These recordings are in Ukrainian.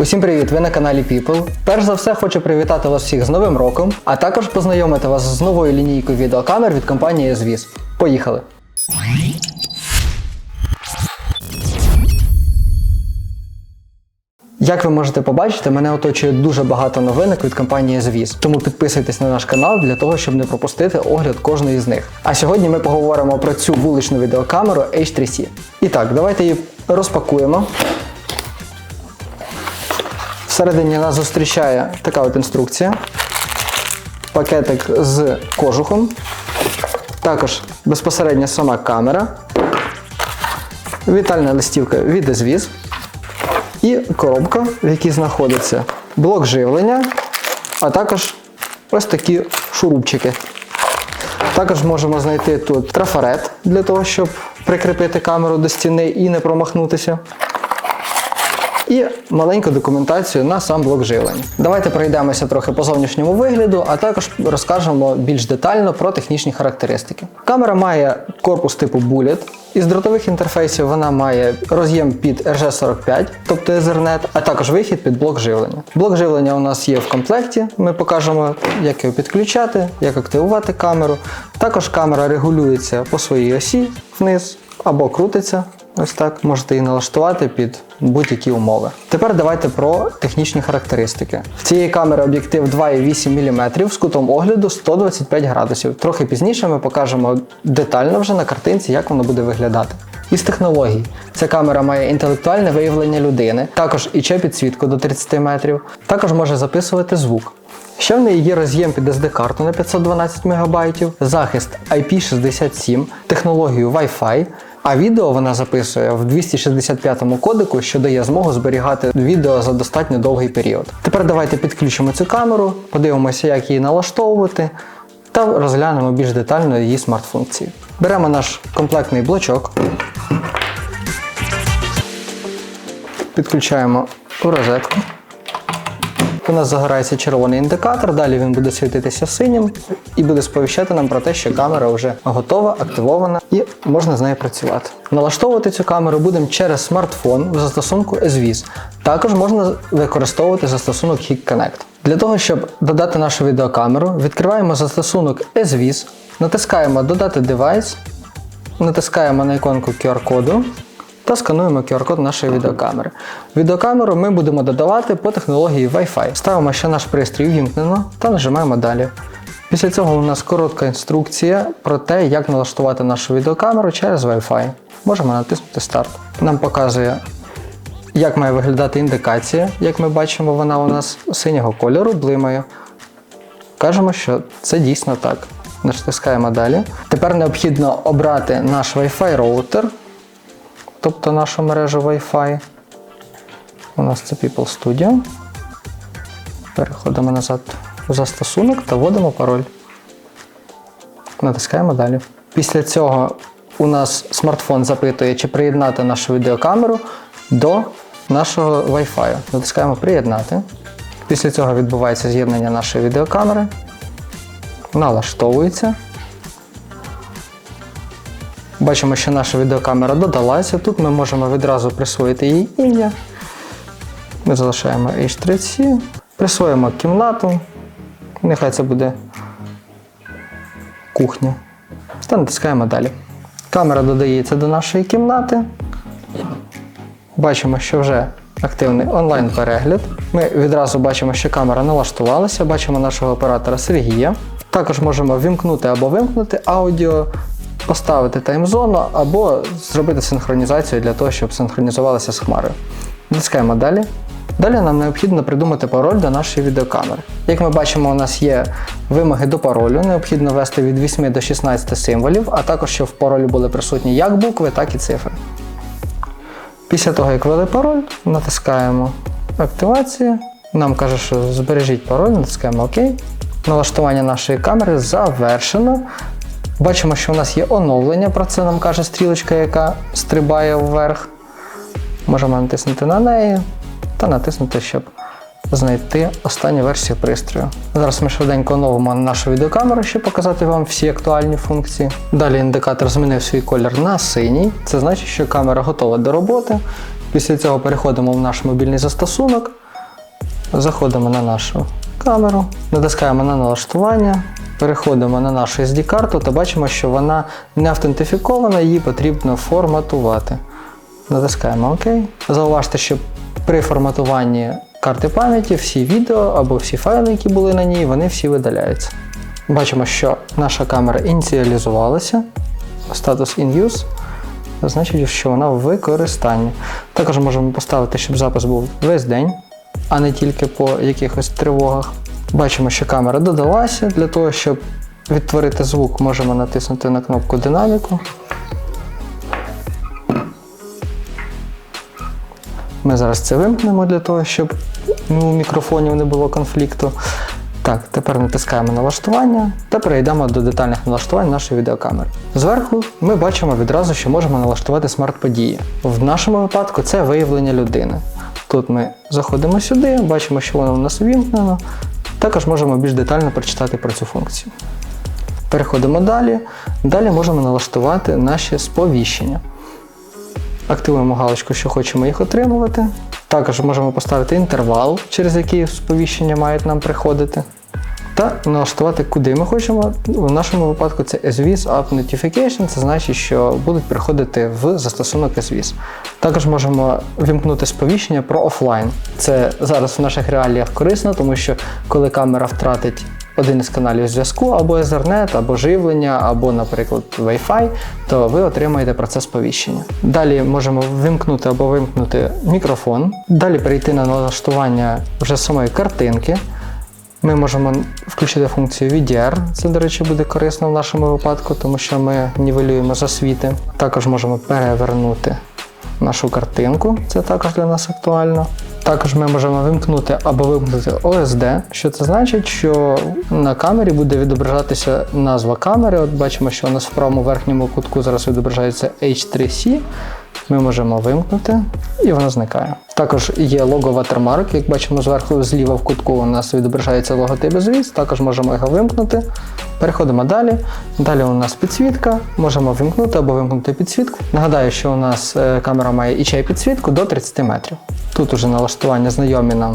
Усім привіт! Ви на каналі People. Перш за все хочу привітати вас всіх з Новим роком, а також познайомити вас з новою лінійкою відеокамер від компанії Звіз. Поїхали! Як ви можете побачити, мене оточує дуже багато новинок від компанії Звіз. Тому підписуйтесь на наш канал для того, щоб не пропустити огляд кожної з них. А сьогодні ми поговоримо про цю вуличну відеокамеру H3C. І так, давайте її розпакуємо. Всередині нас зустрічає така от інструкція. Пакетик з кожухом. Також безпосередньо сама камера. Вітальна листівка від Звіз. І коробка, в якій знаходиться блок живлення, а також ось такі шурупчики. Також можемо знайти тут трафарет для того, щоб прикріпити камеру до стіни і не промахнутися. І маленьку документацію на сам блок живлення. Давайте пройдемося трохи по зовнішньому вигляду, а також розкажемо більш детально про технічні характеристики. Камера має корпус типу Bullet. Із дротових інтерфейсів вона має роз'єм під RG45, тобто Ethernet, а також вихід під блок живлення. Блок живлення у нас є в комплекті. Ми покажемо, як його підключати, як активувати камеру. Також камера регулюється по своїй осі вниз або крутиться. Ось так можете її налаштувати під будь-які умови. Тепер давайте про технічні характеристики. В цієї камери об'єктив 2,8 мм з кутом огляду 125 градусів. Трохи пізніше ми покажемо детально вже на картинці, як воно буде виглядати. Із технологій ця камера має інтелектуальне виявлення людини, також іче підсвітку до 30 метрів, також може записувати звук. Ще в неї є роз'єм під SD-карту на 512 МБ, захист IP67, технологію Wi-Fi, а відео вона записує в 265 кодеку, що дає змогу зберігати відео за достатньо довгий період. Тепер давайте підключимо цю камеру, подивимося, як її налаштовувати, та розглянемо більш детально її смарт-функції. Беремо наш комплектний блочок, підключаємо у розетку. У нас загорається червоний індикатор, далі він буде світитися синім і буде сповіщати нам про те, що камера вже готова, активована і можна з нею працювати. Налаштовувати цю камеру будемо через смартфон в застосунку SVIS. Також можна використовувати застосунок Hik Connect. Для того, щоб додати нашу відеокамеру, відкриваємо застосунок SVIS, натискаємо Додати девайс, натискаємо на іконку QR-коду та скануємо QR-код нашої відеокамери. Відеокамеру ми будемо додавати по технології Wi-Fi. Ставимо, що наш пристрій вімкнено та нажимаємо далі. Після цього у нас коротка інструкція про те, як налаштувати нашу відеокамеру через Wi-Fi. Можемо натиснути старт. Нам показує, як має виглядати індикація. Як ми бачимо, вона у нас синього кольору, блимає. Кажемо, що це дійсно так. Натискаємо далі. Тепер необхідно обрати наш Wi-Fi роутер тобто нашу мережу Wi-Fi. У нас це People Studio. Переходимо назад у застосунок та вводимо пароль. Натискаємо далі. Після цього у нас смартфон запитує, чи приєднати нашу відеокамеру до нашого Wi-Fi. Натискаємо Приєднати. Після цього відбувається з'єднання нашої відеокамери. Налаштовується. Бачимо, що наша відеокамера додалася. Тут ми можемо відразу присвоїти їй ім'я. Ми залишаємо H3C, присвоїмо кімнату. Нехай це буде кухня. Та натискаємо далі. Камера додається до нашої кімнати. Бачимо, що вже активний онлайн-перегляд. Ми відразу бачимо, що камера налаштувалася, бачимо нашого оператора Сергія. Також можемо вімкнути або вимкнути аудіо поставити таймзону або зробити синхронізацію для того, щоб синхронізувалося з хмарою. Натискаємо далі. Далі нам необхідно придумати пароль до нашої відеокамери. Як ми бачимо, у нас є вимоги до паролю, необхідно ввести від 8 до 16 символів, а також щоб в паролі були присутні як букви, так і цифри. Після того, як ввели пароль, натискаємо активацію. Нам каже, що збережіть пароль, натискаємо ОК. Налаштування нашої камери завершено. Бачимо, що у нас є оновлення, про це нам каже стрілочка, яка стрибає вверх. Можемо натиснути на неї та натиснути, щоб знайти останню версію пристрою. Зараз ми швиденько оновимо нашу відеокамеру, щоб показати вам всі актуальні функції. Далі індикатор змінив свій колір на синій. Це значить, що камера готова до роботи. Після цього переходимо в наш мобільний застосунок. заходимо на нашу камеру, натискаємо на налаштування, переходимо на нашу SD-карту та бачимо, що вона не автентифікована, її потрібно форматувати. Натискаємо ОК. Зауважте, що при форматуванні карти пам'яті всі відео або всі файли, які були на ній, вони всі видаляються. Бачимо, що наша камера ініціалізувалася. Статус in use значить, що вона в використанні. Також можемо поставити, щоб запис був весь день, а не тільки по якихось тривогах. Бачимо, що камера додалася. Для того, щоб відтворити звук, можемо натиснути на кнопку динаміку. Ми зараз це вимкнемо для того, щоб ну, у мікрофонів не було конфлікту. Так, тепер натискаємо налаштування та перейдемо до детальних налаштувань нашої відеокамери. Зверху ми бачимо відразу, що можемо налаштувати смарт-події. В нашому випадку це виявлення людини. Тут ми заходимо сюди, бачимо, що воно у нас увімкнено. Також можемо більш детально прочитати про цю функцію. Переходимо далі. Далі можемо налаштувати наші сповіщення. Активуємо галочку, що хочемо їх отримувати. Також можемо поставити інтервал, через який сповіщення мають нам приходити. Та налаштувати, куди ми хочемо. В нашому випадку це SVIS App Notification, це значить, що будуть приходити в застосунок SVIS. Також можемо вімкнути сповіщення про офлайн. Це зараз в наших реаліях корисно, тому що коли камера втратить один із каналів зв'язку, або Ethernet, або живлення, або, наприклад, Wi-Fi, то ви отримаєте про це сповіщення. Далі можемо вимкнути або вимкнути мікрофон. Далі перейти на налаштування вже самої картинки. Ми можемо включити функцію VDR, це, до речі, буде корисно в нашому випадку, тому що ми нівелюємо засвіти. Також можемо перевернути нашу картинку, це також для нас актуально. Також ми можемо вимкнути або вимкнути OSD. Що це значить? Що на камері буде відображатися назва камери. От бачимо, що у нас в правому верхньому кутку зараз відображається H3C. Ми можемо вимкнути і воно зникає. Також є лого Watermark, як бачимо зверху зліва в кутку у нас відображається логотип звіз, також можемо його вимкнути. Переходимо далі. Далі у нас підсвітка, можемо вимкнути або вимкнути підсвітку. Нагадаю, що у нас е, камера має HI підсвітку до 30 метрів. Тут уже налаштування знайомі нам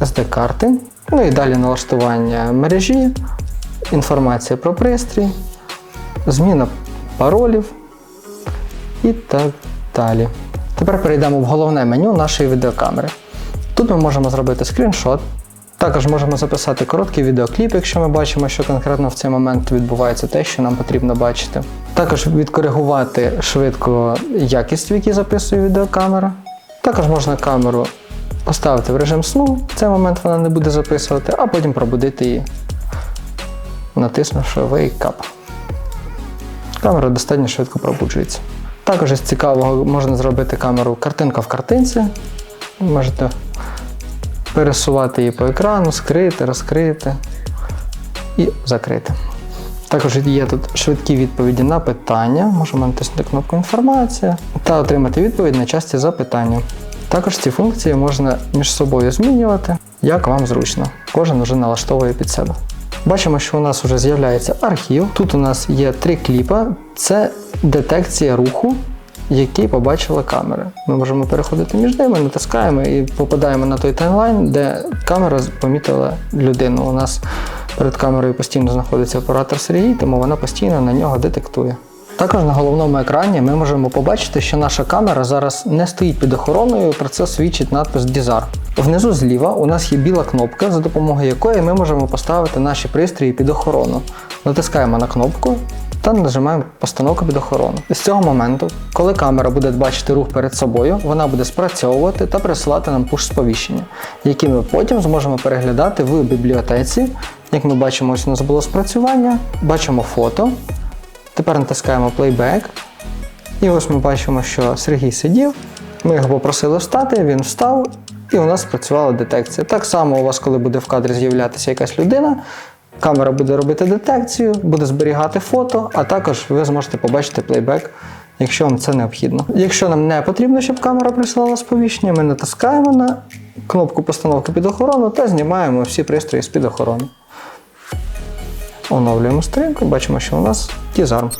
SD-карти. Ну і далі налаштування мережі, інформація про пристрій, зміна паролів і так далі. Тепер перейдемо в головне меню нашої відеокамери. Тут ми можемо зробити скріншот. Також можемо записати короткий відеокліп, якщо ми бачимо, що конкретно в цей момент відбувається те, що нам потрібно бачити. Також відкоригувати швидко якість, в якій записує відеокамера. Також можна камеру поставити в режим сну, в цей момент вона не буде записувати, а потім пробудити її, натиснувши Wake Up. Камера достатньо швидко пробуджується. Також із цікавого можна зробити камеру картинка в картинці. Можете пересувати її по екрану, скрити, розкрити і закрити. Також є тут швидкі відповіді на питання, можемо натиснути кнопку Інформація та отримати відповідь на часті запитання. Також ці функції можна між собою змінювати, як вам зручно. Кожен вже налаштовує під себе. Бачимо, що у нас вже з'являється архів. Тут у нас є три кліпа. Це детекція руху, який побачила камера. Ми можемо переходити між ними, натискаємо і попадаємо на той таймлайн, де камера помітила людину. У нас перед камерою постійно знаходиться оператор Сергій, тому вона постійно на нього детектує. Також на головному екрані ми можемо побачити, що наша камера зараз не стоїть під охороною, про це свідчить надпис Дізар. Внизу зліва у нас є біла кнопка, за допомогою якої ми можемо поставити наші пристрої під охорону. Натискаємо на кнопку та нажимаємо постановку під охорону. З цього моменту, коли камера буде бачити рух перед собою, вона буде спрацьовувати та присилати нам пуш-сповіщення, які ми потім зможемо переглядати в бібліотеці. Як ми бачимо, ось у нас було спрацювання, бачимо фото. Тепер натискаємо Playback. І ось ми бачимо, що Сергій сидів. Ми його попросили встати, він встав, і у нас спрацювала детекція. Так само у вас, коли буде в кадрі з'являтися якась людина, камера буде робити детекцію, буде зберігати фото, а також ви зможете побачити плейбек, якщо вам це необхідно. Якщо нам не потрібно, щоб камера присилала сповіщення, ми натискаємо на кнопку постановки під охорону та знімаємо всі пристрої з-під охорони. Оновлюємо сторінку, бачимо, що у нас Тізарм.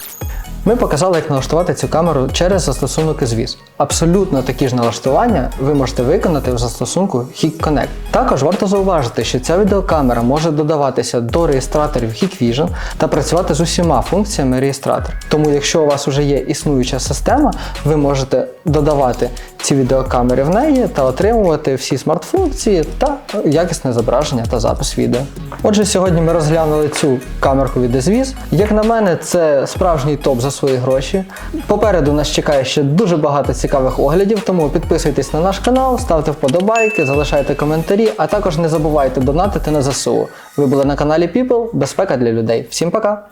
Ми показали, як налаштувати цю камеру через застосунок звіз. Абсолютно такі ж налаштування ви можете виконати в застосунку Hik Connect. Також варто зауважити, що ця відеокамера може додаватися до реєстраторів Hikvision та працювати з усіма функціями реєстратора. Тому, якщо у вас вже є існуюча система, ви можете додавати ці відеокамери в неї та отримувати всі смарт-функції та якісне зображення та запис відео. Отже, сьогодні ми розглянули цю камерку від Eзвіз. Як на мене, це справжній топ за свої гроші. Попереду нас чекає ще дуже багато цікавих оглядів, тому підписуйтесь на наш канал, ставте вподобайки, залишайте коментарі, а також не забувайте донатити на ЗСУ. Ви були на каналі People, безпека для людей. Всім пока!